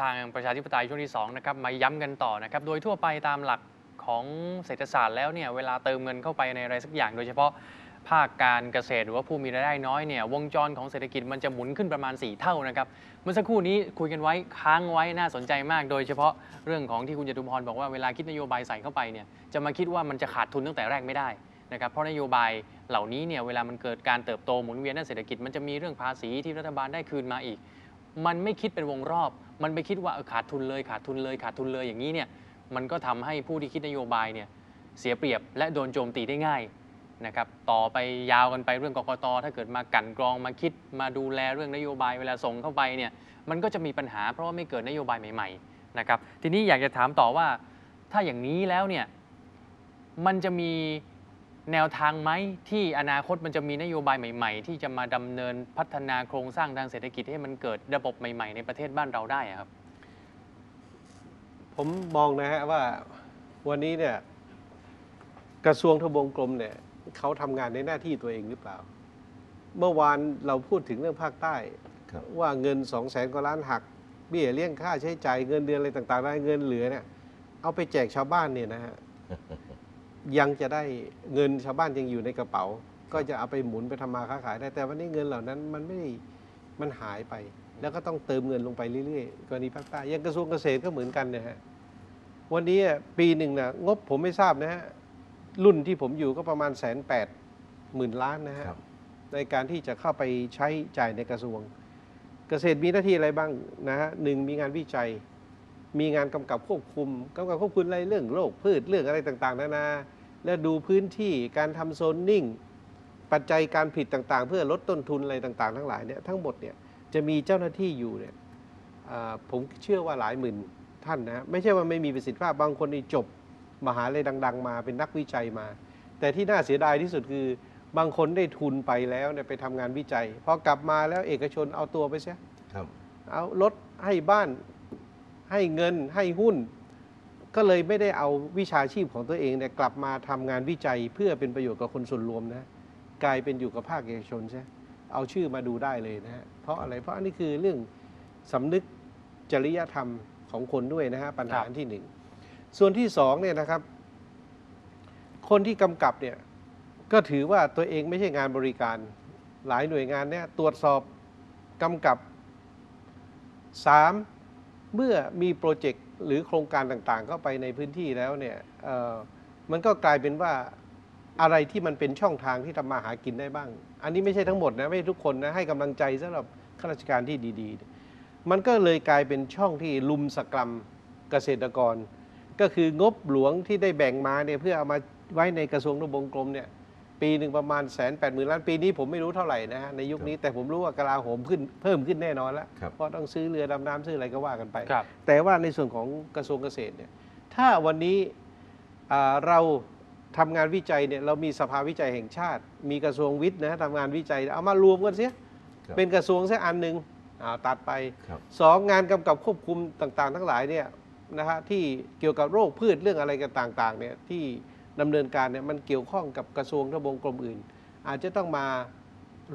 ทางประชาธิปไตยช่วงที่2นะครับมาย้ำกันต่อนะครับโดยทั่วไปตามหลักของเศรษฐศาสตร์แล้วเนี่ยเวลาเติมเงินเข้าไปในอะไรสักอย่าง โดยเฉพาะภาคการเกษตรหรือว่าผู้มีรายได้น้อยเนี่ยวงจรของเศรษฐกิจมันจะหมุนขึ้นประมาณ 4 เท่านะครับเมื่อสักครู่นี้คุยกันไว้ค้างไว้น่าสนใจมาก โดยเฉพาะเรื่องของที่คุณจตุพรบอกว่าเวลาคิดนโยบายใส่เข้าไปเนี่ยจะมาคิดว่ามันจะขาดทุนตั้งแต่แรกไม่ได้นะครับเพราะนโยบายเหล่านี้เนี่ยเวลามันเกิดการเติบโตหมุนเวียนด้านเศรษฐกิจมันจะมีเรื่องภาษีที่รัฐบาลได้คืนมาอีก มันไม่คิดเป็นวงรอบ มันไปคิดว่าขาดทุนเลยขาดทุนเลยขาดทุนเลยอย่างนี้เนี่ยมันก็ทำให้ผู้ที่คิดนโยบายเนี่ยเสียเปรียบและโดนโจมตีได้ง่ายนะครับต่อไปยาวกันไปเรื่องกกตถ้าเกิดมากันกรองมาคิดมาดูแลเรื่องนโยบายเวลาส่งเข้าไปเนี่ยมันก็จะมีปัญหาเพราะว่าไม่เกิดนโยบายใหม่ๆนะครับทีนี้อยากจะถามต่อว่าถ้าอย่างนี้แล้วเนี่ยมันจะมี แนวทางไหมที่อนาคตมันจะมีนโยบายใหม่ ๆ ที่จะมาดำเนินพัฒนาโครงสร้างทางเศรษฐกิจให้มันเกิดระบบใหม่ๆ ในประเทศบ้านเราได้อะครับ ผมมองนะฮะว่าวันนี้เนี่ยกระทรวงทบวงกรมเนี่ยเขาทำงานในหน้าที่ตัวเองหรือเปล่า เมื่อวานเราพูดถึงเรื่องภาคใต้ ครับ ว่าเงินสองแสนกว่าล้านหัก เบี้ยเลี้ยงค่าใช้จ่ายเงินเดือนอะไรต่างๆได้เงินเหลือเนี่ยเอาไปแจกชาวบ้านเนี่ยนะฮะ ยังจะได้เงินชาวบ้านยังอยู่ในกระเป๋า ก็จะเอาไปหมุนไปทำมาค้าขายได้ แต่วันนี้เงินเหล่านั้นมันไม่ได้มันหายไป แล้วก็ต้องเติมเงินลงไปเรื่อยๆกรณีภาคใต้อยังกระทรวงเกษตรก็เหมือนกันเนี่ยฮะวันนี้อะปีหนึ่งนะงบผมไม่ทราบนะฮะรุ่นที่ผมอยู่ก็ประมาณแสนแปดหมื่นล้านนะฮะครับในการที่จะเข้าไปใช้จ่ายในกระทรวง เกษตรมีหน้าที่อะไรบ้างนะฮะหนึ่งมีงานวิจัย มีงานกำกับควบคุมกำกับควบคุมอะไรเรื่องโรคพืชเรื่องอะไรต่าง ๆ นานา และดูพื้นที่การทำโซนนิ่ง ปัจจัยการผลิตต่างๆ เพื่อลดต้นทุนอะไรต่างๆ ทั้งหลายเนี่ยทั้งหมดเนี่ยจะมีเจ้าหน้าที่อยู่เนี่ยผมเชื่อว่าหลายหมื่นท่านนะไม่ใช่ว่าไม่มีประสิทธิภาพบางคนนี่จบมหาลัยดัง ๆ มาเป็นนักวิจัยมา แต่ที่น่าเสียดายที่สุดคือบางคนได้ทุนไปแล้วเนี่ยไปทำงานวิจัยพอกลับมาแล้วเอกชนเอาตัวไปเสียเอารถให้บ้านให้เงินให้หุ้น ก็เลยไม่ได้เอาวิชาชีพของตัวเองเนี่ยกลับมาทำงานวิจัยเพื่อเป็นประโยชน์กับคนส่วนรวมนะกลายเป็นอยู่กับภาคเอกชนใช่เอาชื่อมาดูได้เลยนะฮะเพราะอะไรเพราะอันนี้คือเรื่องสำนึกจริยธรรมของคนด้วยนะฮะปัญหาที่หนึ่งส่วนที่สองเนี่ยนะครับ คนที่กำกับเนี่ยก็ถือว่าตัวเองไม่ใช่งานบริการหลายหน่วยงานเนี่ยตรวจสอบกำกับสามเมื่อมีโปรเจกต์ หรือโครงการต่างๆ เข้าไปในพื้นที่แล้วเนี่ยมันก็กลายเป็นว่าอะไรที่มันเป็นช่องทางที่ทำมาหากินได้บ้าง อันนี้ไม่ใช่ทั้งหมดนะ ไม่ใช่ทุกคนนะ ให้กำลังใจสำหรับข้าราชการที่ดีๆ มันก็เลยกลายเป็นช่องที่ลุมสกรรมเกษตรกร ก็คืองบหลวงที่ได้แบ่งมาเนี่ยเพื่อเอามาไว้ในกระทรวงทบงกรมเนี่ย ปีหนึ่งประมาณแสนแปดหมื่นล้านปีนี้ผมไม่รู้เท่าไหร่นะฮะในยุคนี้แต่ผมรู้ว่ากลาโหมขึ้นเพิ่มขึ้นแน่นอนแล้ว ครับเพราะต้องซื้อเรือดำน้ำซื้ออะไรก็ว่ากันไป ครับ แต่ว่าในส่วนของกระทรวงเกษตรเนี่ยถ้าวันนี้อ่าเราทำงานวิจัยเนี่ยเรามีสภาวิจัยแห่งชาติ มีกระทรวงวิทย์นะทำงานวิจัยเอามารวมกันเสียครับ เป็นกระทรวงสักอันหนึ่งอ่าตัดไป ครับ สองงานกำกับควบคุมต่างๆ ทั้งหลายเนี่ยนะฮะที่เกี่ยวกับโรคพืชเรื่องอะไรกันต่างๆเนี่ยที่ ดำเนินการเนี่ยมันเกี่ยวข้องกับกระทรวงทบวงกรมอื่น อาจจะต้องมา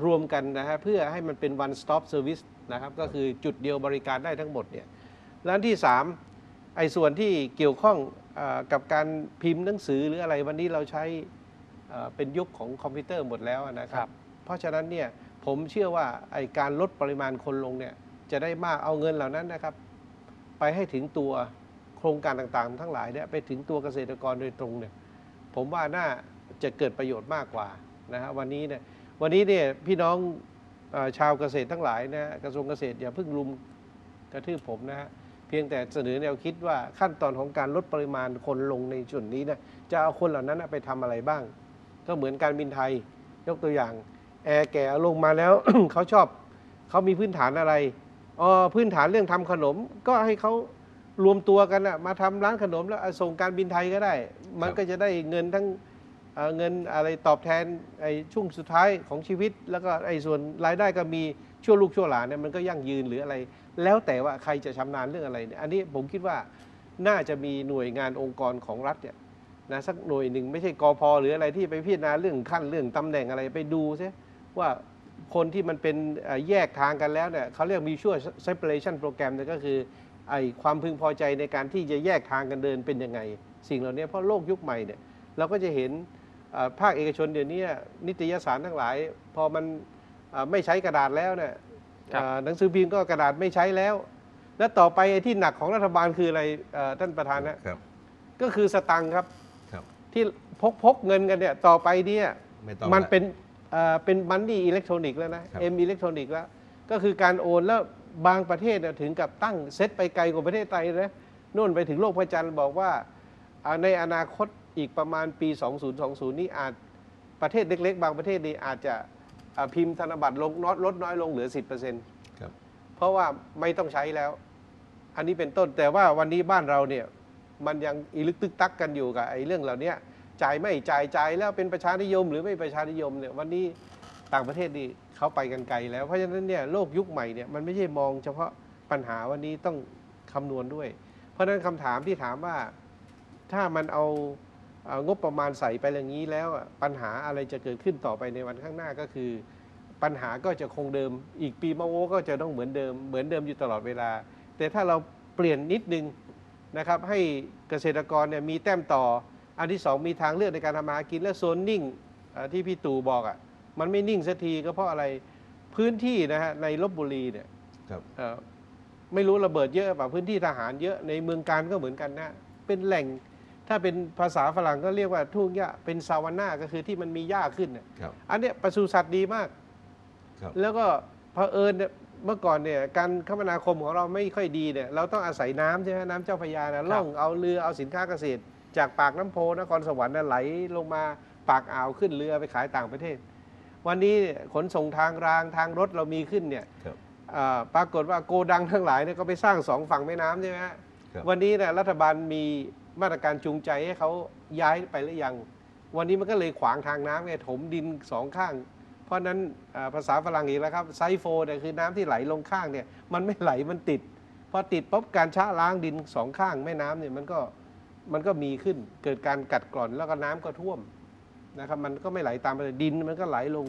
รวมกันนะฮะเพื่อให้มันเป็น one stop service นะครับก็คือจุดเดียวบริการได้ทั้งหมดเนี่ยแล้วอันที่สามไอ้ส่วนที่เกี่ยวข้องเออกับการพิมพ์หนังสือหรืออะไรวันนี้เราใช้เอ่อเป็นยุคของคอมพิวเตอร์หมดแล้วนะคครัรับบเพราะฉะนั้นเนี่ยผมเชื่อว่าไอ้การลดปริมาณคนลงเนี่ยจะได้มากเอาเงินเหล่านั้นนะครับ ไปให้ถึงตัวโครงการต่างๆ ทั้งหลายเนี่ยไปถึงตัวเกษตรกรโดยตรงเนี่ย ผมว่าน่าจะเกิดประโยชน์มากกว่านะฮะวันนี้เนี่ยวันนี้เนี่ยพี่น้องชาวเกษตรทั้งหลายนะกระทรวงเกษตรอย่าเพิ่งลุมกระทืบผมนะฮะเพียงแต่เสนอแนวคิดว่าขั้นตอนของการลดปริมาณคนลงในส่วนนี้นะจะเอาคนเหล่านั้นไปทำอะไรบ้าง ก็เหมือนการบินไทยยกตัวอย่างแอร์แก่ลงมาแล้ว เขาชอบเขามีพื้นฐานอะไรอ๋อพื้นฐานเรื่องทำขนมก็ให้เขา รวมตัวกันนะมาทำร้านขนมแล้วเอาส่งการบินไทยก็ได้ มันก็จะได้เงินทั้งเอ่อเงินอะไรตอบแทนไอ้ช่วงสุดท้ายของชีวิต แล้วก็ไอ้ส่วนรายได้ก็มีชั่วลูกชั่วหลานเนี่ยมันก็ยั่งยืนหรืออะไร แล้วแต่ว่าใครจะชำนาญเรื่องอะไรเนี่ยอันนี้ผมคิดว่าน่าจะมีหน่วยงานองค์กรของรัฐเนี่ยนะสักหน่วยหนึ่งไม่ใช่กอพหรืออะไรที่ไปพิจารณาเรื่องขั้นเรื่องตำแหน่งอะไรไปดูซิว่าคนที่มันเป็นเอ่อแยกทางกันแล้วเนี่ยเขาเรียก mutual separation program เนี่ยก็คือ ไอความพึงพอใจในการที่จะแยกทางกันเดินเป็นยังไง สิ่งเหล่านี้เพราะโลกยุคใหม่เนี่ยเราก็จะเห็นเอ่อภาคเอกชนเดี๋ยวนี้นิตยสารทั้งหลาย พอมันเอ่อไม่ใช้กระดาษแล้วเนี่ยครับเอ่อหนังสือพิมพ์ก็กระดาษไม่ใช้แล้ว และต่อไปไอ้ที่หนักของรัฐบาลคืออะไรเอ่อท่านประธานนะครับก็คือสตังค์ครับครับที่พกพกเงินกันเนี่ยต่อไปเนี่ยไม่ต้องมันละเป็นเอ่อเป็นมันนี่อิเล็กทรอนิกส์แล้วนะครับเอ็มอิเล็กทรอนิกส์แล้ว ก็คือการโอนแล้ว บางประเทศเนี่ยถึงกับตั้งเซตไปไกลกว่าประเทศไทยนะนู่นไปถึงโลกพระจันทร์บอกว่าอ่าในอนาคตอีกประมาณปี 2020 นี้อาจประเทศเล็ก ๆ บางประเทศนี่อาจจะอ่าพิมพ์ธนบัตรลงน้อยลดน้อยลงเหลือ 10%ครับเพราะว่าไม่ต้องใช้แล้ว อันนี้เป็นต้นแต่ว่าวันนี้บ้านเราเนี่ยมันยังอีลึกตึกตักกันอยู่กับไอ้เรื่องเหล่านี้จ่ายไม่จ่ายจ่ายแล้วเป็นประชานิยมหรือไม่ประชานิยมเนี่ยวันนี้ ต่างประเทศนี่เขาไปกันไกลแล้ว เพราะฉะนั้นเนี่ยโลกยุคใหม่เนี่ยมันไม่ใช่มองเฉพาะปัญหาวันนี้ต้องคำนวณด้วย เพราะฉะนั้นคำถามที่ถามว่าถ้ามันเอาเอางบประมาณใส่ไปอย่างนี้แล้วปัญหาอะไรจะเกิดขึ้นต่อไปในวันข้างหน้าก็คือ ปัญหาก็จะคงเดิม อีกปีมะโวก็จะต้องเหมือนเดิม เหมือนเดิมอยู่ตลอดเวลา แต่ถ้าเราเปลี่ยนนิดนึงนะครับ ให้เกษตรกรเนี่ยมีแต้มต่อ อันที่สองมีทางเลือกในการทำมาหากินและโซนนิ่งที่พี่ตู่บอกอะ่ะ มันไม่นิ่งสักทีก็เพราะอะไรพื้นที่นะฮะในลบบุรีเนี่ยครับเอ่อไม่รู้ระเบิดเยอะเปล่าพื้นที่ทหารเยอะในเมืองการก็เหมือนกันนะเป็นแหล่งถ้าเป็นภาษาฝรั่งก็เรียกว่าทุ่งหญ้าเป็นซาวาน่าก็คือที่มันมีหญ้าขึ้นน่ะครับอันเนี้ยปศุสัตว์ดีมากครับแล้วก็เผอิญเนี่ยเมื่อก่อนเนี่ยการคมนาคมของเราไม่ค่อยดีเนี่ยเราต้องอาศัยน้ำใช่ไหมน้ำเจ้าพระยานะล่องเอาเรือเอาสินค้าเกษตร จากปากน้ำโพนครสวรรค์น่ะไหลลงมาปากอ่าวขึ้นเรือไปขายต่างประเทศ วันนี้เนี่ยขนส่งทางรางทางรถเรามีขึ้นเนี่ยครับอ่าปรากฏว่าโกดังทั้งหลายเนี่ยก็ไปสร้างสองฝั่งแม่น้ำใช่ไหมฮะครับ วันนี้เนี่ยรัฐบาลมีมาตรการจูงใจให้เขาย้ายไปหรือยัง วันนี้มันก็เลยขวางทางน้ำไงถมดินสองข้าง เพราะฉะนั้นอ่าภาษาฝรั่งอีกแล้วครับไซโฟเนี่ยคือน้ำที่ไหลลงข้างเนี่ยมันไม่ไหลมันติด พอติดปุ๊บการชะล้างดินสองข้างแม่น้ำเนี่ยมันก็มันก็มีขึ้นเกิดการกัดกร่อนแล้วก็น้ำก็ท่วม นะครับมันก็ไม่ไหลตามไปเลยดิน มันก็ไหลลง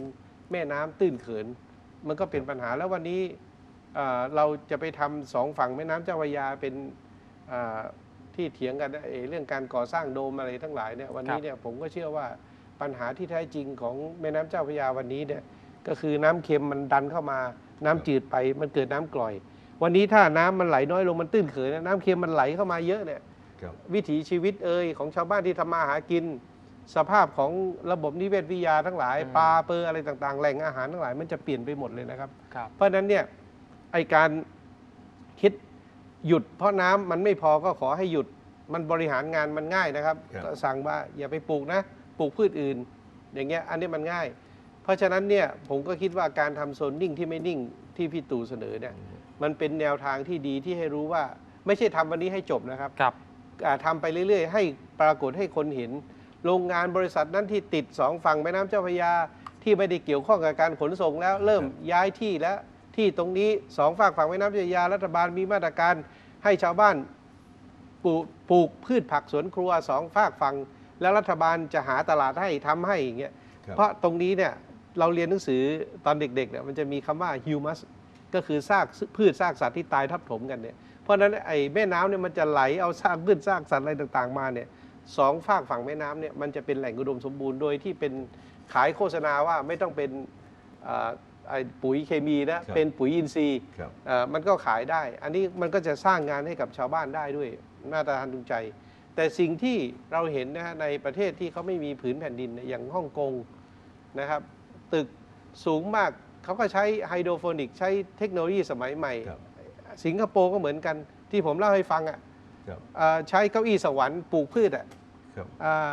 แม่น้ำตื้นเขิน มันก็เป็นปัญหาแล้ววันนี้เอ่อเราจะไปทำสองฝั่งแม่น้ำเจ้าพระยาเป็นอ่าที่เถียงกันนะเอ่อเรื่องการก่อสร้างโดมอะไรทั้งหลายเนี่ยวันนี้เนี่ยผมก็เชื่อว่าปัญหาที่แท้จริงของแม่น้ำเจ้าพระยาวันนี้เนี่ยก็คือน้ำเค็มมันดันเข้ามาน้ำจืดไปมันเกิดน้ำกร่อย วันนี้ถ้าน้ำมันไหลน้อยลงมันตื้นเขินนะน้ำเค็มมันไหลเข้ามาเยอะเนี่ยครับวิถีชีวิตเอ่ยของชาวบ้านที่ทำมาหากิน สภาพของระบบนิเวศวิทยาทั้งหลาย ปลาเปอร์อะไรต่างๆ แหล่งอาหารทั้งหลายมันจะเปลี่ยนไปหมดเลยนะครับ ครับ เพราะฉะนั้นเนี่ยไอการคิดหยุด เพราะน้ำมันไม่พอก็ขอให้หยุดมันบริหารงานมันง่ายนะครับครับ ก็สั่งว่าอย่าไปปลูกนะปลูกพืชอื่น อย่างเงี้ยอันนี้มันง่าย เพราะฉะนั้นเนี่ยผมก็คิดว่าการทำโซนนิ่งที่ไม่นิ่งที่พี่ตู่เสนอเนี่ยมันเป็นแนวทางที่ดีที่ให้รู้ว่าไม่ใช่ทำวันนี้ให้จบนะครับ ครับ อ่าทำไปเรื่อย ๆ ให้ปรากฏให้คนเห็น โรงงานบริษัทนั้นที่ติดสองฝั่งแม่น้ำเจ้าพระยา ที่ไม่ได้เกี่ยวข้องกับการขนส่งแล้ว เริ่มย้ายที่แล้วที่ตรงนี้สองฝั่งฝั่งแม่น้ำเจ้าพระยารัฐบาลมีมาตรการให้ชาวบ้านปลูกปลูกพืชผักสวนครัวสองฝากฝั่งแล้วรัฐบาลจะหาตลาดให้ทำให้อย่างเงี้ยครับเพราะตรงนี้เนี่ยเราเรียนหนังสือตอนเด็กๆเนี่ยมันจะมีคำว่า humus ก็คือซากพืชซากสัตว์ที่ตายทับถมกันเนี่ยเพราะฉะนั้นไอ้แม่น้ำเนี่ยมันจะไหลเอาซากพืชซากสัตว์อะไรต่างๆมาเนี่ย สองฝากฝั่งแม่น้ำเนี่ยมันจะเป็นแหล่งอุดมสมบูรณ์โดยที่เป็นขายโฆษณาว่าไม่ต้องเป็นอ่าไอ้ปุ๋ยเคมีนะครับเป็นปุ๋ยอินทรีย์ครับเอ่อมันก็ขายได้ อันนี้มันก็จะสร้างงานให้กับชาวบ้านได้ด้วยมาตรฐานจูงใจ แต่สิ่งที่เราเห็นนะฮะในประเทศที่เขาไม่มีผืนแผ่นดินเนี่ยอย่างฮ่องกงนะครับ ตึกสูงมากเขาก็ใช้ไฮโดรโฟนิก ใช้เทคโนโลยีสมัยใหม่ ครับ สิงคโปร์ก็เหมือนกันที่ผมเล่าให้ฟังอะครับอ่า ใช้เก้าอี้สวรรค์ปลูกพืชอะครับอ่า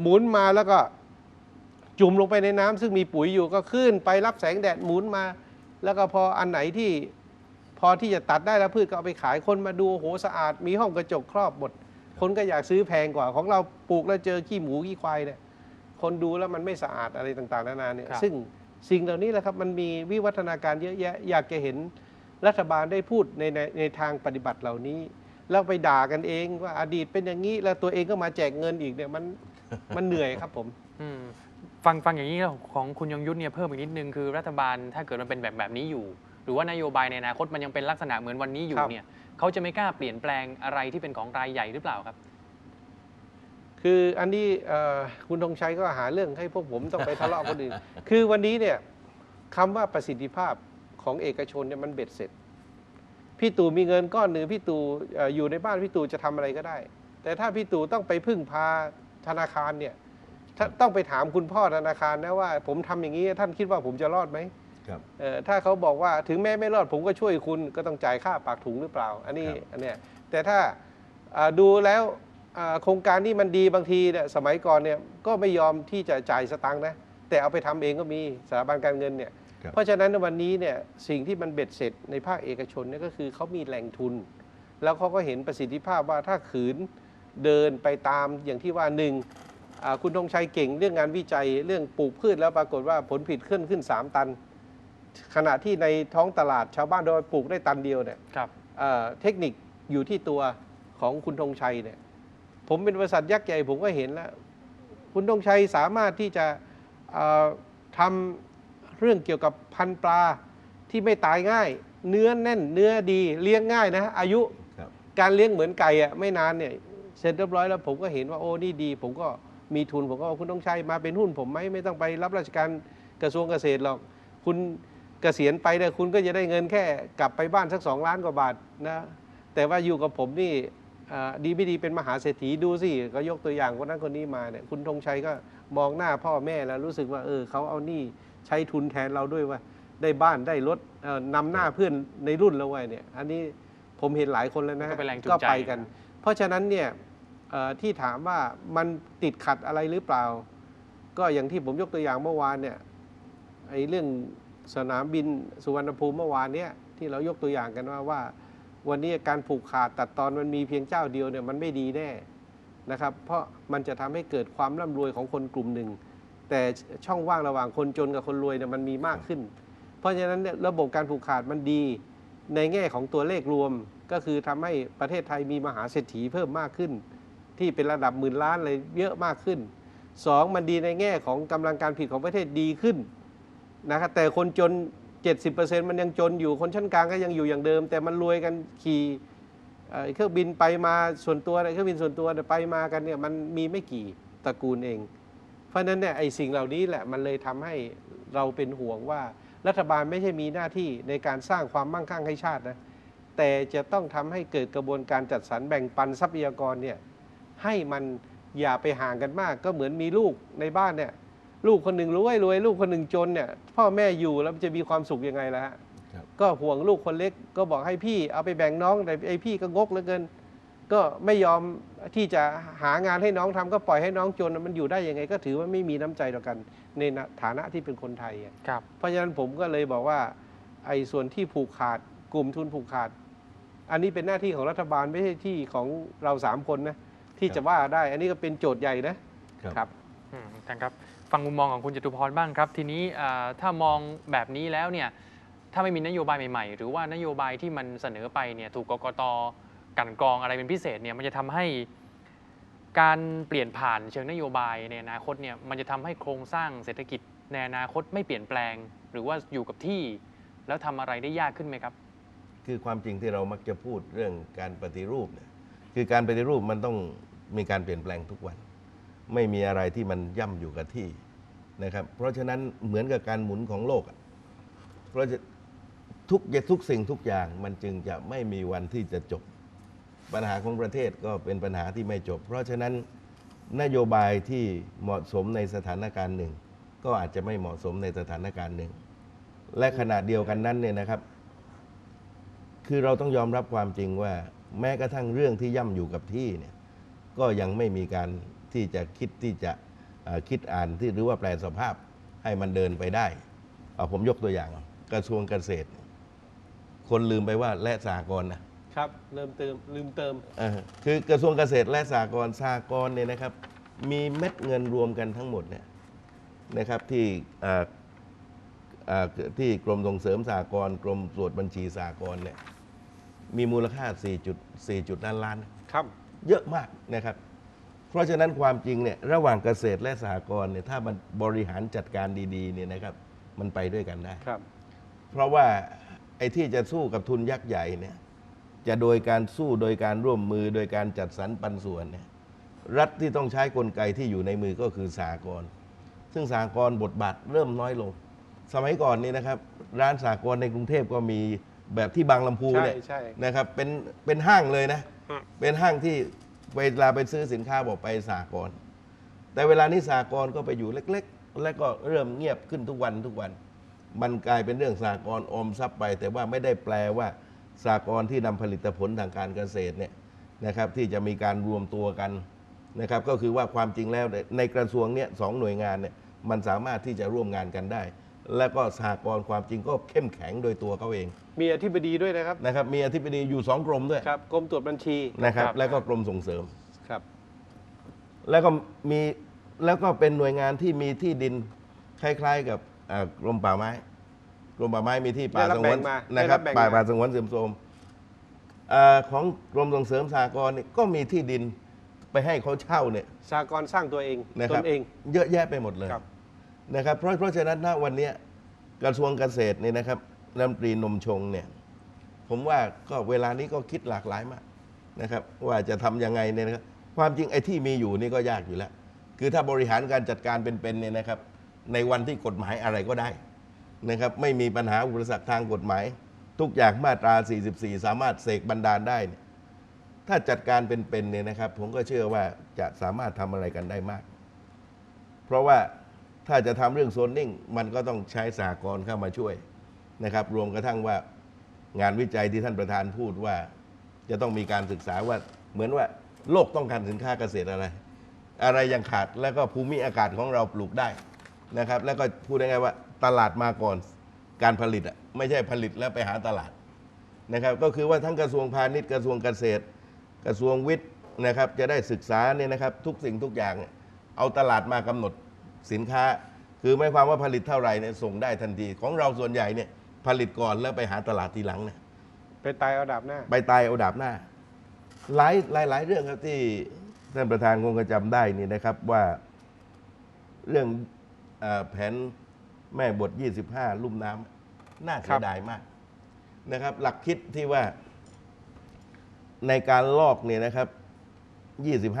หมุนมาแล้วก็จุ่มลงไปในน้ำซึ่งมีปุ๋ยอยู่ก็ขึ้นไปรับแสงแดดหมุนมา แล้วก็พออันไหนที่พอที่จะตัดได้แล้วพืชก็เอาไปขายคนมาดูโอ้โหสะอาด มีห้องกระจกครอบหมดคนก็อยากซื้อแพงกว่า ของเราปลูกแล้วเจอขี้หมูขี้ควายเนี่ยคนดูแล้วมันไม่สะอาดอะไรต่างๆนานาเนี่ยครับซึ่งสิ่งเหล่านี้แหละครับมันมีวิวัฒนาการเยอะแยะอยากจะเห็นรัฐบาลได้พูดในในในทางปฏิบัติเหล่านี้ แล้วไปด่ากันเองว่าอดีตเป็นอย่างนี้แล้วตัวเองก็มาแจกเงินอีกเนี่ยมันมันเหนื่อยครับผมอืมฟังฟังอย่างนี้แล้วของคุณยงยุทธเนี่ยเพิ่มอีกนิดนึงคือรัฐบาลถ้าเกิดมันเป็นแบบแบบนี้อยู่ หรือว่านโยบายในอนาคตมันยังเป็นลักษณะเหมือนวันนี้อยู่ครับเนี่ยเขาจะไม่กล้าเปลี่ยนแปลงอะไรที่เป็นของรายใหญ่หรือเปล่าครับ คืออันนี้เอ่อคุณธงชัยก็หาเรื่องให้พวกผมต้องไปทะเลาะคนอื่น คือวันนี้เนี่ยคำว่าประสิทธิภาพของเอกชนเนี่ยมันเบ็ดเสร็จ พี่ตู่มีเงินก้อนหนึ่งพี่ตู่เอ่ออยู่ในบ้านพี่ตู่จะทำอะไรก็ได้ แต่ถ้าพี่ตู่ต้องไปพึ่งพาธนาคารเนี่ยถ้าต้องไปถามคุณพ่อธนาคารนะว่า ผมทำอย่างนี้ท่านคิดว่าผมจะรอดไหมครับเอ่อถ้าเขาบอกว่าถึงแม้ไม่รอดผมก็ช่วยคุณก็ต้องจ่ายค่าปากถุงหรือเปล่า อันนี้ครับอันเนี้ยแต่ถ้าอ่าดูแล้วอ่าโครงการนี้มันดีบางทีเนี่ยสมัยก่อนเนี่ยก็ไม่ยอมที่จะจ่ายสตังค์นะแต่เอาไปทำเองก็มีสถาบันการเงินเนี่ยครับ เพราะฉะนั้นวันนี้เนี่ยสิ่งที่มันเบ็ดเสร็จในภาคเอกชนเนี่ยก็คือเขามีแหล่งทุน แล้วเขาก็เห็นประสิทธิภาพว่าถ้าขืนเดินไปตามอย่างที่ว่าหนึ่งอ่าคุณธงชัยเก่งเรื่องงานวิจัยเรื่องปลูกพืชแล้วปรากฏว่าผลผลิตขึ้นขึ้น 3 ตัน ขณะที่ในท้องตลาดชาวบ้านโดยปลูกได้ตันเดียวเนี่ยครับเอ่อเทคนิคอยู่ที่ตัวของคุณธงชัยเนี่ยผมเป็นบริษัทยักษ์ใหญ่ผมก็เห็นแล้ว คุณธงชัยสามารถที่จะเอ่อทำ เรื่องเกี่ยวกับพันธุ์ปลาที่ไม่ตายง่าย เนื้อแน่น เนื้อดีเลี้ยงง่ายนะ อายุครับการเลี้ยงเหมือนไก่อะไม่นานเนี่ยเสร็จเรียบร้อยแล้วผมก็เห็นว่าโอ้นี่ดี ผมก็มีทุนผมก็เอาคุณต้องใช้มาเป็นหุ้นผมไหมไม่ต้องไปรับราชการกระทรวงเกษตรหรอก คุณเกษียณไปเนี่ยคุณก็จะได้เงินแค่กลับไปบ้านสักสองล้านกว่าบาทนะแต่ว่าอยู่กับผมนี่อ่าดีไม่ดีเป็นมหาเศรษฐีดูสิก็ยกตัวอย่างคนนั้นคนนี้มาเนี่ยคุณธงชัยก็มองหน้าพ่อแม่แล้วรู้สึกว่าเออเขาเอานี่ใช้ทุนแทนเราด้วยว่า ได้บ้านได้รถเอ่อนำหน้าเพื่อนในรุ่นเราไว้เนี่ย อันนี้ผมเห็นหลายคนแล้วนะก็เป็นแรงจูงก็ใจไปกัน เพราะฉะนั้นเนี่ยเอ่อที่ถามว่ามันติดขัดอะไรหรือเปล่า ก็อย่างที่ผมยกตัวอย่างเมื่อวานเนี่ยไอ้เรื่องสนามบินสุวรรณภูมิเมื่อวานเนี่ยที่เรายกตัวอย่างกันว่าว่า วันนี้การผูกขาดตัดตอนมันมีเพียงเจ้าเดียวเนี่ยมันไม่ดีแน่นะครับ เพราะมันจะทำให้เกิดความร่ำรวยของคนกลุ่มหนึ่ง แต่ช่องว่างระหว่างคนจนกับคนรวยเนี่ยมันมีมากขึ้น เพราะฉะนั้นเนี่ยระบบการผูกขาดมันดี ในแง่ของตัวเลขรวมก็คือทำให้ประเทศไทยมีมหาเศรษฐีเพิ่มมากขึ้น ที่เป็นระดับหมื่นล้านเลยเยอะมากขึ้นสองมันดีในแง่ของกำลังการผลิตของประเทศดีขึ้นนะครับแต่คนจน 70%มันยังจนอยู่คนชั้นกลางก็ยังอยู่อย่างเดิม แต่มันรวยกันขี่เครื่องบินไปมาส่วนตัวเนี่ยเครื่องบินส่วนตัวไปมากันเนี่ยมันมีไม่กี่ตระกูลเอง เพราะฉะนั้นเนี่ยไอ้สิ่งเหล่านี้แหละมันเลยทำให้เราเป็นห่วงว่ารัฐบาลไม่ใช่มีหน้าที่ในการสร้างความมั่งคั่งให้ชาตินะแต่จะต้องทำให้เกิดกระบวนการจัดสรรแบ่งปันทรัพยากรเนี่ยให้มันอย่าไปห่างกันมาก ก็เหมือนมีลูกในบ้านเนี่ยลูกคนหนึ่งรวยรวยลูกคนหนึ่งจนเนี่ยพ่อแม่อยู่แล้วมันจะมีความสุขยังไงล่ะฮะครับก็ห่วงลูกคนเล็กก็บอกให้พี่เอาไปแบ่งน้องแต่ไอ้พี่ก็งกเหลือเกิน ก็ไม่ยอมที่จะหางานให้น้องทำก็ปล่อยให้น้องจนมันอยู่ได้ยังไง ก็ถือว่าไม่มีน้ำใจต่อกันในฐานะที่เป็นคนไทยอะครับเพราะฉะนั้นผมก็เลยบอกว่าไอ้ส่วนที่ผูกขาดกลุ่มทุนผูกขาด อันนี้เป็นหน้าที่ของรัฐบาลไม่ใช่ที่ของเราสามคนนะที่จะว่าได้ อันนี้ก็เป็นโจทย์ใหญ่นะครับครับอืมท่านครับฟังมุมมองของคุณจตุพรบ้างครับ ทีนี้อ่าถ้ามองแบบนี้แล้วเนี่ยถ้าไม่มีนโยบายใหม่ๆ หรือว่านโยบายที่มันเสนอไปเนี่ยถูกกกต กันกรองอะไรเป็นพิเศษเนี่ยมันจะทำให้การเปลี่ยนผ่านเชิงนโยบายในอนาคตเนี่ยมันจะทำให้โครงสร้างเศรษฐกิจในอนาคตไม่เปลี่ยนแปลง หรือว่าอยู่กับที่ แล้วทำอะไรได้ยากขึ้นไหมครับ คือความจริงที่เรามักจะพูดเรื่องการปฏิรูปเนี่ยคือการปฏิรูปมันต้องมีการเปลี่ยนแปลงทุกวัน ไม่มีอะไรที่มันย่ำอยู่กับที่นะครับ เพราะฉะนั้นเหมือนกับการหมุนของโลกเพราจะทุกทุกสิ่งทุกอย่างมันจึงจะไม่มีวันที่จะจบ ปัญหาของประเทศก็เป็นปัญหาที่ไม่จบ เพราะฉะนั้นนโยบายที่เหมาะสมในสถานการณ์หนึ่ง ก็อาจจะไม่เหมาะสมในสถานการณ์หนึ่ง และขณะเดียวกันนั้นเนี่ยนะครับ คือเราต้องยอมรับความจริงว่า แม้กระทั่งเรื่องที่ย่ำอยู่กับที่เนี่ยก็ยังไม่มีการที่จะคิดที่จะคิดอ่านที่หรือว่าแปลสภาพให้มันเดินไปได้ผมยกตัวอย่างกระทรวงเกษตร คนลืมไปว่าและสหกรณ์นะ ครับเริ่มเติมลืมเติมเออคือกระทรวงเกษตรและสหกรณ์สหกรณ์เนี่ยนะครับ มีเม็ดเงินรวมกันทั้งหมดเนี่ยนะครับที่เอ่อเอ่อที่กรมส่งเสริมสหกรณ์กรมตรวจบัญชีสหกรณ์เนี่ยมีมูลค่า 4.4จุดล้านล้าน ครับ เยอะมากนะครับ เพราะฉะนั้นความจริงเนี่ยระหว่างเกษตรและสหกรณ์เนี่ยถ้ามันบริหารจัดการดีๆเนี่ยนะครับ มันไปด้วยกันได้ ครับ เพราะว่าไอ้ที่จะสู้กับทุนยักษ์ใหญ่เนี่ย จะโดยการสู้โดยการร่วมมือโดยการจัดสรรปันส่วนเนี่ยรัฐที่ต้องใช้กลไกที่อยู่ในมือก็คือสากลซึ่งสากลบทบาทเริ่มน้อยลง สมัยก่อนนี้นะครับ ร้านสากลในกรุงเทพก็มีแบบที่บางลำพูใช่เนี่ยใช่นะครับเป็นเป็นห้างเลยนะฮะเป็นห้างที่เวลาไปซื้อสินค้าบอกไปสากลแต่เวลานี้สากลก็ไปอยู่เล็ก ๆ แล้วก็เริ่มเงียบขึ้นทุกวันทุกวัน มันกลายเป็นเรื่องสากลออมทรัพย์ไป แต่ว่าไม่ได้แปลว่า สากลที่นำผลิตผลทางการเกษตรเนี่ยนะครับที่จะมีการรวมตัวกันนะครับก็คือว่าความจริงแล้วเนี่ยในกระทรวงเนี่ยสองหน่วยงานเนี่ยมันสามารถที่จะร่วมงานกันได้ แล้วก็สากลความจริงก็เข้มแข็งโดยตัวเขาเอง มีอธิบดีด้วยนะครับนะครับ มีอธิบดีอยู่สองกรมด้วยครับกรมตรวจบัญชีนะครับครับแล้วก็กรมส่งเสริมครับ แล้วก็มีแล้วก็เป็นหน่วยงานที่มีที่ดินคล้าย ๆ กับอ่ากรมป่าไม้ กรมป่าไม้มีที่ป่าได้รัสบงแบ่วนงมานะคได้รัรับบแบ่งป่ามาป่าสงวนเสื่อมโทรมอาของกรมส่งเสริมสหกรณ์นี่ก็มีที่ดินไปให้เขาเช่าเนี่ยสากลสร้างตัวเองนะตครับนเอง เยอะแยะไปหมดเลยครับ นะครับเพราะเพราะฉะนั้นณวันเนี้ยกระทรวงเกษตรเนี่ยนะครับรัฐมนตรีนมชงเนี่ยผมว่าก็เวลานี้ก็คิดหลากหลายมากนะครับว่าจะทำยังไงเนี่ยนะครับความจริงไอ้ที่มีอยู่นี่ก็ยากอยู่แล้ว คือถ้าบริหารการจัดการเป็นๆเนี่ยนะครับ ในวันที่กฎหมายอะไรก็ได้ นะครับไม่มีปัญหาอุปสรรคทางกฎหมาย ทุกอย่างมาตรา 44 สามารถเสกบันดาลได้เนี่ยถ้าจัดการเป็นๆเนี่ยนะครับ ผมก็เชื่อว่าจะสามารถทำอะไรกันได้มาก เพราะว่าถ้าจะทำเรื่องโซนนิ่ง มันก็ต้องใช้สหกรเข้ามาช่วยนะครับ รวมกระทั่งว่างานวิจัยที่ท่านประธานพูดว่า จะต้องมีการศึกษาว่าเหมือนว่าโลกต้องการสินค้าเกษตรอะไร อะไรยังขาดแล้วก็ภูมิอากาศของเราปลูกได้นะครับ แล้วก็พูดง่ายๆว่า ตลาดมาก่อนการผลิตอะไม่ใช่ผลิตแล้วไปหาตลาดนะครับ ก็คือว่าทั้งกระทรวงพาณิชย์กระทรวงเกษตร กระทรวงวิทย์นะครับ จะได้ศึกษาเนี่ยนะครับ ทุกสิ่งทุกอย่างเนี่ยเอาตลาดมากำหนดสินค้า คือไม่ความว่าผลิตเท่าไหร่เนี่ยส่งได้ทันที ของเราส่วนใหญ่เนี่ยผลิตก่อนแล้วไปหาตลาดทีหลังเนี่ยไปตายเอาดาบหน้า ไปตายเอาดาบหน้า หลายหลายหลายเรื่องครับที่ท่านประธานคงจะจำได้นี่นะครับว่าเรื่องเออแผน แม่บท 25 ลุ่มน้ำน่าเสียดายมากนะครับ หลักคิดที่ว่าในการลอกเนี่ยนะครับ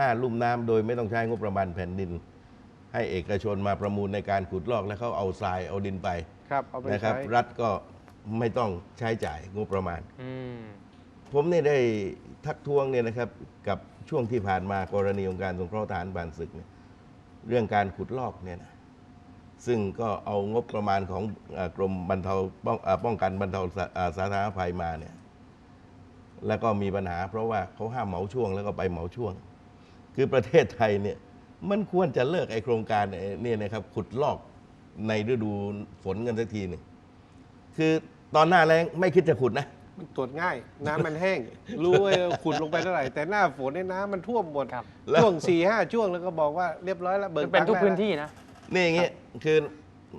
25 ลุ่มน้ำโดยไม่ต้องใช้งบประมาณแผ่นดิน ให้เอกชนมาประมูลในการขุดลอกแล้วเขาเอาทรายเอาดินไปครับเอาไปนะครับ ใช้รัฐก็ไม่ต้องใช้จ่ายงบประมาณ อืมผมเนี่ยได้ทักท้วงเนี่ยนะครับกับช่วงที่ผ่านมากรณีองค์การสงเคราะห์ทหารผ่านศึกเนี่ยเรื่องการขุดลอกเนี่ยนะ ซึ่งก็เอางบประมาณของเอ่อกรมบรรเทาป้องเอ่อป้องกันบรรเทาสาเอ่อสาธารณภัยมาเนี่ยแล้วก็มีปัญหา เพราะว่าเขาห้ามเหมาช่วงแล้วก็ไปเหมาช่วง คือประเทศไทยเนี่ยมันควรจะเลิกไอโครงการเนี่ยนะครับขุดลอกในฤดูฝนกันสักทีหนึ่งคือตอนหน้าแรงไม่คิดจะขุดนะมันตรวจง่าย น้ำมันแห้ง รู้ว่าขุดลงไปเท่าไหร่ แต่หน้าฝนเนี่ยน้ำมันท่วมหมดครับช่วงสี่ห้าช่วงแล้วก็บอกว่าเรียบร้อยแล้วเบิมักนเป็นทุกตังค์ได้พื้นแล้วที่นะ นี่อย่างเงี้ยคือ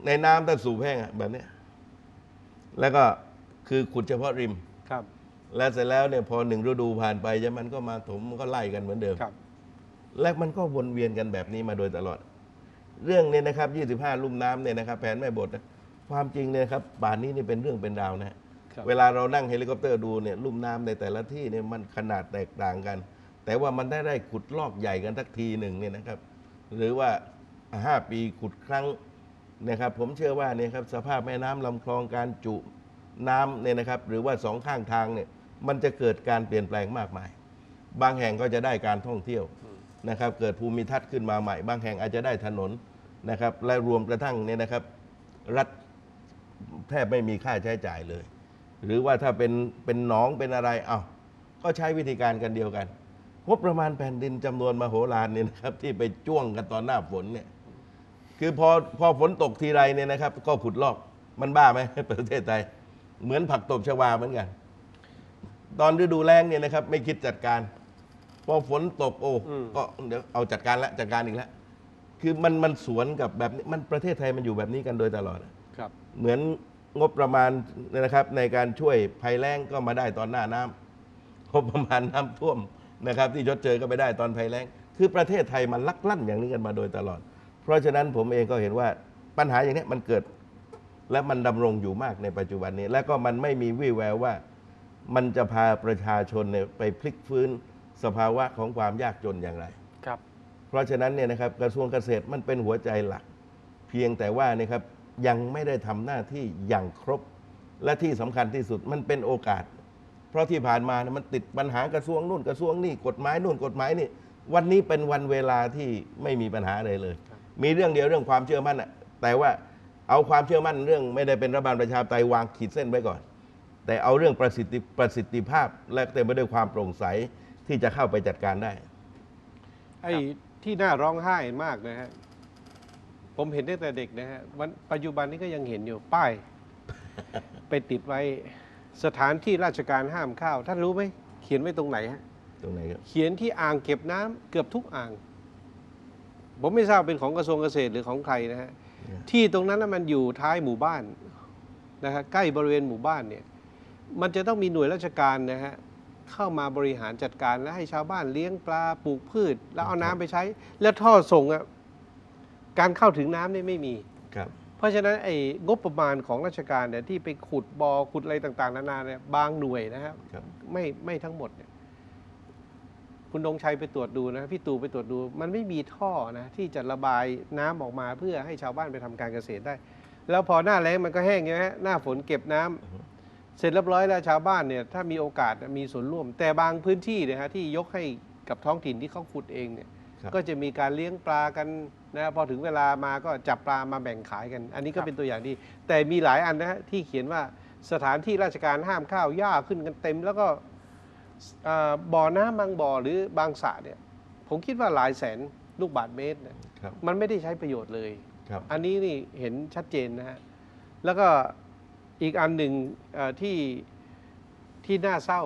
ในน้ำถ้าสูบแห้งอะแบบเนี้ยแล้วก็คือขุดเฉพาะริม ครับ แล้วเสร็จแล้วเนี่ยพอหนึ่งฤดูผ่านไปใช่ไหมมันก็มาถมมันก็ไล่กันเหมือนเดิม ครับ และมันก็วนเวียนกันแบบนี้มาโดยตลอด เรื่องนี้นะครับ 25 ลุ่มน้ำเนี่ยนะครับ แผนแม่บทนะความจริงเนี่ยนะครับป่านนี้นี่เป็นเรื่องเป็นราวนะฮะครับ เวลาเรานั่งเฮลิคอปเตอร์ดูเนี่ยลุ่มน้ำในแต่ละที่เนี่ยมันขนาดแตกต่างกัน แต่ว่ามันได้ได้ขุดลอกใหญ่กันสักทีหนึ่งเนี่ยนะครับ หรือว่า 5 ปีขุดครั้งนะครับผมเชื่อว่าเนี่ยครับสภาพแม่น้ำลำคลองการจุน้ำเนี่ยนะครับหรือว่าสองข้างทางเนี่ยมันจะเกิดการเปลี่ยนแปลงมากมาย บางแห่งก็จะได้การท่องเที่ยวนะครับเกิดภูมิทัศน์ขึ้นมาใหม่ บางแห่งอาจจะได้ถนนนะครับและรวมกระทั่งเนี่ยนะครับรัฐแทบไม่มีค่าใช้จ่ายเลย หรือว่าถ้าเป็นเป็นหนองเป็นอะไรเอา้าก็ใช้วิธีการกันเดียวกันงบประมาณแผ่นดินจำนวนมโหฬารเนี่ยนะครับที่ไปจ้วงกันตอนหน้าฝนเนี่ย คือพอพอฝนตกทีไรเนี่ยนะครับ ก็ขุดลอกมันบ้าไหม ประเทศไทย เหมือนผักตบชวาเหมือนกัน ตอนฤดูแล้งเนี่ยนะครับ ไม่คิดจัดการ พอฝนตกโอ้อืมก็เดี๋ยวเอาจัดการละจัดการอีกแล้วคือมันมันสวนกับแบบนี้มันประเทศไทยมันอยู่แบบนี้กันโดยตลอดครับ เหมือนงบประมาณนะครับ ในการช่วยภัยแล้งก็มาได้ตอนหน้าน้ำงบประมาณน้ำท่วมนะครับ ที่ชดเชยก็ไปได้ตอนภัยแล้ง คือประเทศไทยมันลักลั่นอย่างนี้กันมาโดยตลอด เพราะฉะนั้นผมเองก็เห็นว่าปัญหาอย่างนี้มันเกิด และมันดำรงอยู่มากในปัจจุบันนี้ และก็มันไม่มีวี่แววว่ามันจะพาประชาชนเนี่ยไปพลิกฟื้นสภาวะของความยากจนอย่างไร ครับ เพราะฉะนั้นเนี่ยนะครับกระทรวงเกษตรมันเป็นหัวใจหลัก เพียงแต่ว่านะครับยังไม่ได้ทำหน้าที่อย่างครบ และที่สำคัญที่สุดมันเป็นโอกาส เพราะที่ผ่านมาเนี่ยมันติดปัญหากระทรวงนู่นกระทรวงนี่กฎหมายนู่นกฎหมายนี่ วันนี้เป็นวันเวลาที่ไม่มีปัญหาอะไรเลย มีเรื่องเดียวเรื่องความเชื่อมั่นอะแต่ว่าเอาความเชื่อมั่นเรื่องไม่ได้เป็นรัฐบาลประชาธิปไตยวางขีดเส้นไว้ก่อน แต่เอาเรื่องประสิทธิประสิทธิภาพ และเต็มไปด้วยความโปร่งใสที่จะเข้าไปจัดการได้ ไอ้ที่น่าร้องไห้มากนะฮะผมเห็นตั้งแต่เด็กนะฮะวันปัจจุบันนี้ก็ยังเห็นอยู่ป้าย ไปติดไว้สถานที่ราชการห้ามเข้าท่านรู้ไหมเขียนไว้ตรงไหนฮะตรงไหนครับเขียนที่อ่างเก็บน้ำเกือบทุกอ่าง ผมไม่ทราบเป็นของกระทรวงเกษตรหรือของใครนะฮะที่ตรงนั้นน่ะมันอยู่ท้ายหมู่บ้านนะฮะใกล้บริเวณหมู่บ้านเนี่ยมันจะต้องมีหน่วยราชการนะฮะเข้ามาบริหารจัดการและให้ชาวบ้านเลี้ยงปลาปลูกพืช แล้วเอาน้ำไปใช้ แล้วท่อส่งอะการเข้าถึงน้ำนี่ไม่มีครับเพราะฉะนั้นไอ้งบประมาณของราชการเนี่ยที่ไปขุดบอ่อขุดอะไรต่างๆ นานาเนี่ยบางหน่วยนะครับครับไม่ไม่ทั้งหมดเนี่ย คุณดงชัยไปตรวจดูนะพี่ตู่ไปตรวจดู มันไม่มีท่อนะที่จะระบายน้ำออกมาเพื่อให้ชาวบ้านไปทำการเกษตรได้ แล้วพอหน้าแล้งมันก็แห้งใช่ไหมฮะหน้าฝนเก็บน้ำเสร็จเรียบร้อยแล้วชาวบ้านเนี่ยถ้ามีโอกาสมีส่วนร่วม แต่บางพื้นที่เนี่ยฮะที่ยกให้กับท้องถิ่นที่เขาขุดเองเนี่ยครับก็จะมีการเลี้ยงปลากันนะพอถึงเวลามาก็จับปลามาแบ่งขายกัน อันนี้ก็ครับเป็นตัวอย่างที่แต่มีหลายอันนะฮะที่เขียนว่าสถานที่ราชการห้ามข้าวหญ้าขึ้นกันเต็ม แล้วก็อ่า บ่อน้ำบางบ่อหรือบางสระเนี่ย ผมคิดว่าหลายแสนลูกบาทเมตรเนี่ยครับมันไม่ได้ใช้ประโยชน์เลยครับอันนี้นี่เห็นชัดเจนนะฮะ แล้วก็อีกอันหนึ่งเอ่อที่ที่น่าเศร้า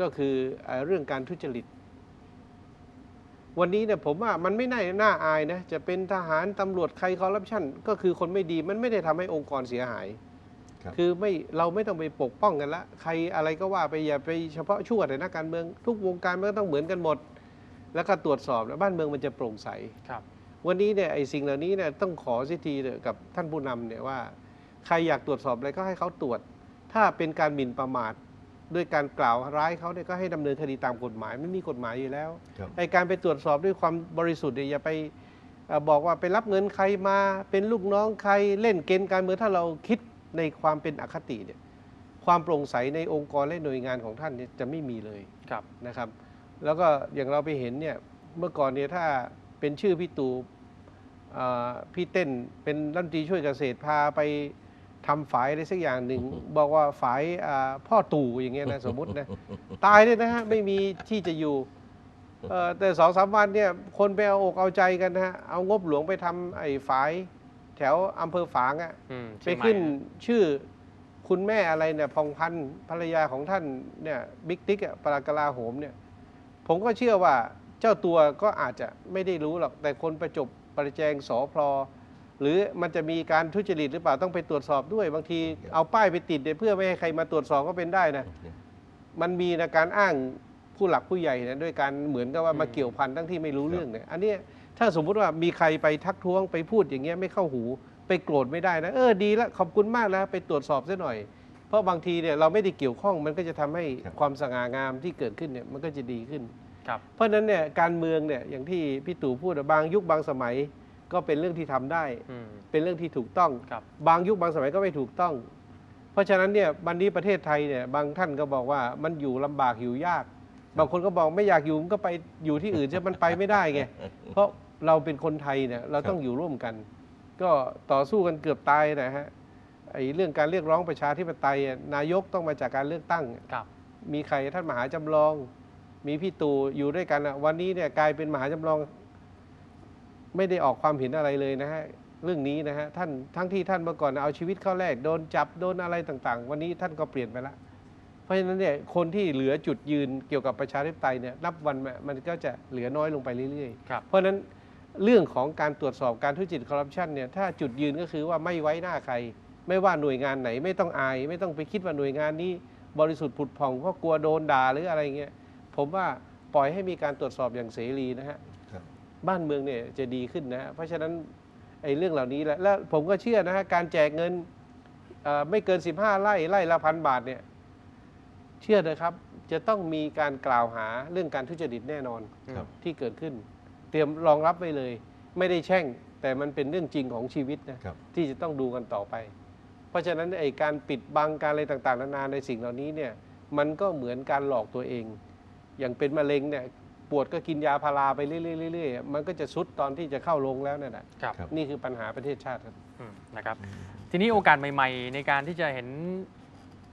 ก็คือเอ่อเรื่องการทุจริต วันนี้เนี่ยผมว่ามันไม่น่าน่าอายนะ จะเป็นทหารตำรวจใครคอร์รัปชันก็คือคนไม่ดีมันไม่ได้ทำให้องค์กรเสียหาย ครับ คือไม่เราไม่ต้องไปปกป้องกันละ ใครอะไรก็ว่าไปอย่าไปเฉพาะชั่วแต่นักการเมือง ทุกวงการมันก็ต้องเหมือนกันหมด แล้วก็ตรวจสอบแล้วบ้านเมืองมันจะโปร่งใสครับ วันนี้เนี่ยไอ้สิ่งเหล่านี้เนี่ยต้องขอสิทีเถอะกับท่านผู้นำเนี่ยว่า ใครอยากตรวจสอบอะไรก็ให้เขาตรวจ ถ้าเป็นการหมิ่นประมาทด้วยการกล่าวร้ายเขาเนี่ยก็ให้ดำเนินคดีตามกฎหมายไม่มีกฎหมายอยู่แล้วครับไอ้การไปตรวจสอบด้วยความบริสุทธิ์เนี่ยอย่าไปเอ่อบอกว่าไปรับเงินใครมาเป็นลูกน้องใครเล่นเกณฑ์การเมืองถ้าเราคิด ในความเป็นอคติเนี่ยความโปร่งใสในองค์กรและหน่วยงานของท่านเนี่ยจะไม่มีเลยครับนะครับ แล้วก็อย่างเราไปเห็นเนี่ยเมื่อก่อนเนี่ยถ้าเป็นชื่อพี่ตู่เอ่อพี่เต้นเป็นรัฐมนตรีช่วยเกษตรพาไปทำฝายอะไรสักอย่างหนึ่ง บอกว่าฝายอ่าพ่อตู่อย่างเงี้ยนะสมมตินะตายเลยนะฮะไม่มีที่จะอยู่เอ่อแต่สองสามวันเนี่ยคนไปเอาอกเอาใจกันนะฮะเอางบหลวงไปทำไอ้ฝาย แถวอำเภอฝางอะอืมไปเชียงใหม่ขึ้นฮะชื่อคุณแม่อะไรเนี่ยพองพันธ์ภรรยาของท่านเนี่ยบิ๊กติ๊กอะปรากลาโหมเนี่ย ผมก็เชื่อว่าเจ้าตัวก็อาจจะไม่ได้รู้หรอก แต่คนประจบประแจงสอพลอหรือมันจะมีการทุจริตหรือเปล่าต้องไปตรวจสอบด้วย บางทีเอาป้ายไปติดเนี่ยเพื่อไม่ให้ใครมาตรวจสอบก็เป็นได้นะ มันมีนะการอ้างผู้หลักผู้ใหญ่นะด้วยการเหมือนกับว่ามาเกี่ยวพันทั้งที่ไม่รู้เรื่องเนี่ยอันเนี้ย ถ้าสมมุติว่ามีใครไปทักท้วงไปพูดอย่างเงี้ยไม่เข้าหู ไปโกรธไม่ได้นะ เออดีแล้วขอบคุณมากนะไปตรวจสอบซะหน่อย เพราะบางทีเนี่ยเราไม่ได้เกี่ยวข้องมันก็จะทำให้ครับความสง่างามที่เกิดขึ้นเนี่ยมันก็จะดีขึ้นครับเพราะฉะนั้นเนี่ยการเมืองเนี่ยอย่างที่พี่ตู่พูดอะบางยุคบางสมัยก็เป็นเรื่องที่ทำได้อืมเป็นเรื่องที่ถูกต้องครับบางยุคบางสมัยก็ไม่ถูกต้อง เพราะฉะนั้นเนี่ยวันนี้ประเทศไทยเนี่ยบางท่านก็บอกว่ามันอยู่ลำบากอยู่ยาก บางคนก็บอกไม่อยากอยู่มันก็ไปอยู่ที่อื่นใช่มันไปไม่ได้ไงเพราะ เราเป็นคนไทยเนี่ยเราต้องอยู่ร่วมกัน ก็ต่อสู้กันเกือบตายนะฮะไอ้เรื่องการเรียกร้องประชาธิปไตยอะนายกต้องมาจากการเลือกตั้งครับมีใครท่านมหาจำลอง มีพี่ตู่อยู่ด้วยกันอะวันนี้เนี่ยกลายเป็นมหาจำลอง ไม่ได้ออกความเห็นอะไรเลยนะฮะเรื่องนี้นะฮะท่านทั้งที่ท่านเมื่อก่อนเอาชีวิตเข้าแรกโดนจับโดนอะไรต่างๆ วันนี้ท่านก็เปลี่ยนไปละเพราะฉะนั้นเนี่ยคนที่เหลือจุดยืนเกี่ยวกับประชาธิปไตยเนี่ยนับวันมามันก็จะเหลือน้อยลงไปเรื่อยๆครับเพราะฉะนั้น เรื่องของการตรวจสอบการทุจริตคอร์รัปชันเนี่ยถ้าจุดยืนก็คือว่าไม่ไว้หน้าใคร ไม่ว่าหน่วยงานไหนไม่ต้องอาย ไม่ต้องไปคิดว่าหน่วยงานนี้ บริสุทธิ์ผุดผ่องเพราะกลัวโดนด่าหรืออะไรเงี้ยผมว่าปล่อยให้มีการตรวจสอบอย่างเสรีนะฮะครับบ้านเมืองเนี่ยจะดีขึ้นนะฮะเพราะฉะนั้นไอ้เรื่องเหล่านี้แหละแล้วผมก็เชื่อนะฮะการแจกเงินเอ่อไม่เกิน 15 ไร่ไร่ละพันบาทเนี่ยเชื่อเลยครับ จะต้องมีการกล่าวหาเรื่องการทุจริตแน่นอนครับที่เกิดขึ้น เตรียมรองรับไว้เลย ไม่ได้แช่ง แต่มันเป็นเรื่องจริงของชีวิตนะครับ ที่จะต้องดูกันต่อไป เพราะฉะนั้นไอ้การปิดบังการอะไรต่างๆนานาในสิ่งเหล่านี้เนี่ยมันก็เหมือนการหลอกตัวเอง อย่างเป็นมะเร็งเนี่ยปวดก็กินยาพาราไปเรื่อยๆเรื่อยๆมันก็จะสุดตอนที่จะเข้าโรงแล้วนั่นแหละครับครับนี่คือปัญหาประเทศชาติครับ อืมนะครับ ทีนี้โอกาสใหม่ ๆ ในการที่จะเห็น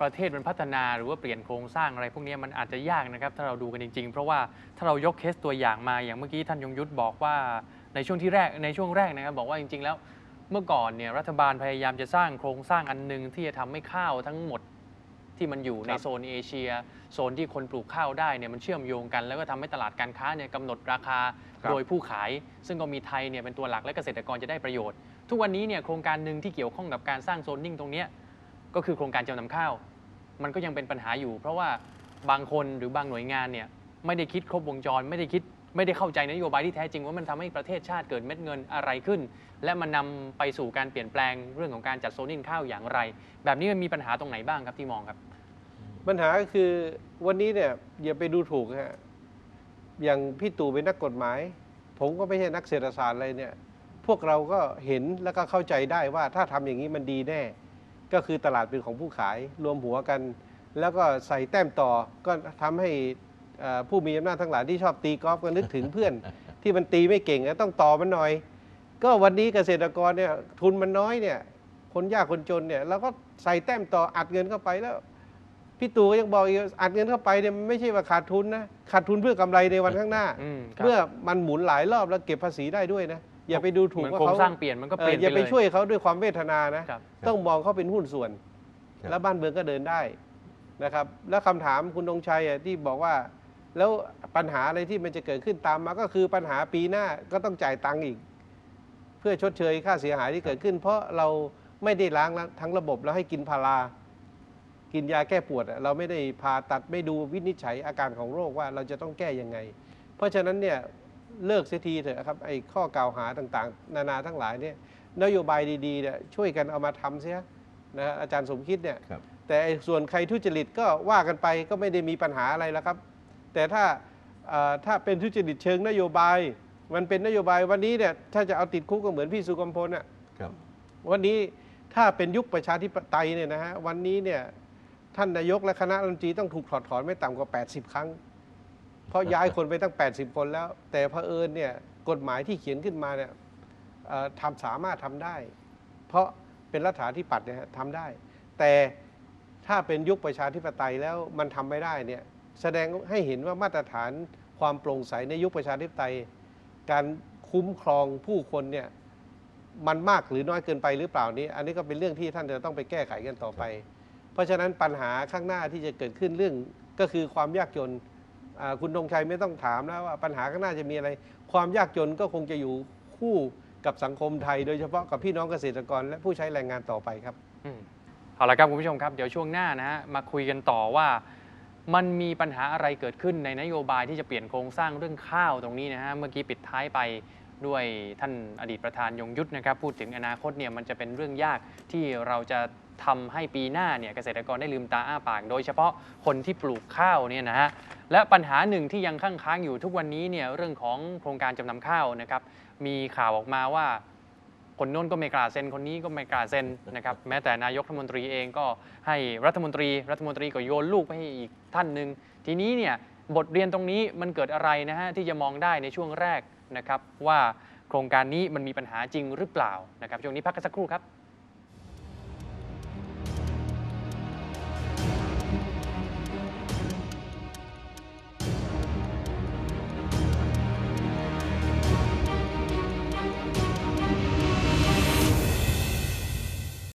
ประเทศมันพัฒนาหรือว่าเปลี่ยนโครงสร้างอะไรพวกนี้มันอาจจะยากนะครับ ถ้าเราดูกันจริง ๆ เพราะว่าถ้าเรายกเคสตัวอย่างมาอย่างเมื่อกี้ท่านยงยุทธบอกว่าในช่วงที่แรกในช่วงแรกนะครับ บอกว่าจริง ๆ แล้วเมื่อก่อนเนี่ยรัฐบาลพยายามจะสร้างโครงสร้างอันหนึงที่จะทำให้ข้าวทั้งหมดที่มันอยู่ในครับโซนเอเชีย โซนที่คนปลูกข้าวได้เนี่ยมันเชื่อมโยงกัน แล้วก็ทำให้ตลาดการค้าเนี่ยกำหนดราคาครับโดยผู้ขาย ซึ่งก็มีไทยเนี่ยเป็นตัวหลักและเกษตรกรจะได้ประโยชน์ ทุกวันนี้เนี่ยโครงการหนึ่งที่เกี่ยวข้องกับการสร้างโซนนิ่งตรงเนี้ย ก็คือโครงการจำนำข้าว มันก็ยังเป็นปัญหาอยู่ เพราะว่าบางคนหรือบางหน่วยงานเนี่ยไม่ได้คิดครบวงจร ไม่ได้คิดไม่ได้เข้าใจนโยบายที่แท้จริงว่ามันทำให้ประเทศชาติเกิดเม็ดเงินอะไรขึ้น และมันนำไปสู่การเปลี่ยนแปลงเรื่องของการจัดโซนนิ่งข้าวอย่างไร แบบนี้มันมีปัญหาตรงไหนบ้างครับที่มองครับ ปัญหาก็คือวันนี้เนี่ยอย่าไปดูถูกฮะอย่างพี่ตู่เป็นนักกฎหมาย ผมก็ไม่ใช่นักเศรษฐศาสตร์อะไรเนี่ย พวกเราก็เห็นแล้วก็เข้าใจได้ว่าถ้าทำอย่างนี้มันดีแน่ ก็คือตลาดเป็นของผู้ขายรวมหัวกัน แล้วก็ใส่แต้มต่อก็ทำให้เอ่อผู้มีอำนาจทั้งหลายที่ชอบตีกอล์ฟก็นึกถึงเพื่อน ที่มันตีไม่เก่งอะต้องต่อมันหน่อย ก็วันนี้เกษตรกรเนี่ยทุนมันน้อยเนี่ย คนยากคนจนเนี่ยเราก็ใส่แต้มต่ออัดเงินเข้าไปแล้วพี่ตู่ก็ยังบอกอีกว่าอัดเงินเข้าไปเนี่ยมันไม่ใช่ว่าขาดทุนนะขาดทุนเพื่อกำไรในวันข้างหน้า อืมครับ เมื่อมันหมุนหลายรอบแล้วเก็บภาษีได้ด้วยนะ อย่าไปดูถูกเหมือนว่าโครงเขาสร้างเปลี่ยนมันก็เอ่เปอลี่ยนอย่าไปไปเลยช่วยเขาด้วยความเวทนานะครับต้องมองเขาเป็นหุ้นส่วนครับแล้วบ้านเมืองก็เดินได้นะครับ แล้วคำถามคุณธงชัยอะที่บอกว่า แล้วปัญหาอะไรที่มันจะเกิดขึ้นตามมาก็คือปัญหาปีหน้าก็ต้องจ่ายตังค์อีก เพื่อชดเชยค่าเสียหายที่เกิดขึ้น เพราะเราไม่ได้ล้างทั้งระบบแล้วให้กินพารากินยาแก้ปวดอะเราไม่ได้ผ่าตัดไม่ดูวินิจฉัยอาการของโรคว่าเราจะต้องแก้ยังไง เพราะฉะนั้นเนี่ย เลิกเสียทีเถอะครับไอ้ข้อกล่าวหาต่างๆ นานาทั้งหลายเนี่ยนโยบายดีๆเนี่ยช่วยกันเอามาทำเสียนะฮะอาจารย์สมคิดเนี่ยครับแต่ไอ้ส่วนใครทุจริตก็ว่ากันไปก็ไม่ได้มีปัญหาอะไรแล้วครับ แต่ถ้าเอ่อถ้าเป็นทุจริตเชิงนโยบาย มันเป็นนโยบายวันนี้เนี่ยถ้าจะเอาติดคุกก็เหมือนพี่สุกำพลอะครับวันนี้ถ้าเป็นยุคประชาธิปไตยเนี่ยนะฮะวันนี้เนี่ยท่านนายกและคณะรัฐมนตรีต้องถูกถอดถอนไม่ต่ำกว่า 80 ครั้ง เพราะย้ายคนไปตั้ง 80 คนแล้ว แต่เผอิญเนี่ยกฎหมายที่เขียนขึ้นมาเนี่ยทำสามารถทำได้ เพราะเป็นรัฐาธิปัตย์เนี่ยทำได้ แต่ถ้าเป็นยุคประชาธิปไตยแล้วมันทำไม่ได้เนี่ยแสดงให้เห็นว่ามาตรฐานความโปร่งใสในยุคประชาธิปไตย การคุ้มครองผู้คนเนี่ยมันมากหรือน้อยเกินไปหรือเปล่านี้ อันนี้ก็เป็นเรื่องที่ท่านจะต้องไปแก้ไขกันต่อไป เพราะฉะนั้นปัญหาข้างหน้าที่จะเกิดขึ้นเรื่องก็คือความยากจน คุณธงชัยไม่ต้องถามแล้วว่าปัญหาข้างหน้าจะมีอะไร ความยากจนก็คงจะอยู่คู่กับสังคมไทย โดยเฉพาะกับพี่น้องเกษตรกร และผู้ใช้แรงงานต่อไปครับเอาละครับคุณผู้ชมครับเดี๋ยวช่วงหน้านะฮะมาคุยกันต่อว่ามันมีปัญหาอะไรเกิดขึ้นในนโยบายที่จะเปลี่ยนโครงสร้างเรื่องข้าวตรงนี้นะฮะเมื่อกี้ปิดท้ายไปด้วยท่านอดีตประธานยงยุทธนะครับ พูดถึงอนาคตเนี่ยมันจะเป็นเรื่องยากที่เราจะทำให้ปีหน้าเนี่ยเกษตรกรได้ลืมตาอ้าปาก โดยเฉพาะคนที่ปลูกข้าวเนี่ยนะฮะ และปัญหาหนึ่งที่ยังค้างค้างอยู่ทุกวันนี้เนี่ยเรื่องของโครงการจำนำข้าวนะครับ มีข่าวออกมาว่า คนโน้นก็ไม่กล้าเซ็นคนนี้ก็ไม่กล้าเซ็นนะครับแม้แต่นายกรัฐมนตรีเองก็ให้รัฐมนตรี รัฐมนตรีก็โยนลูกไปให้อีกท่านหนึ่งทีนี้เนี่ยบทเรียนตรงนี้มันเกิดอะไรนะฮะที่จะมองได้ในช่วงแรกนะครับว่าโครงการนี้มันมีปัญหาจริงหรือเปล่านะครับช่วงนี้พักกันสักครู่ครับ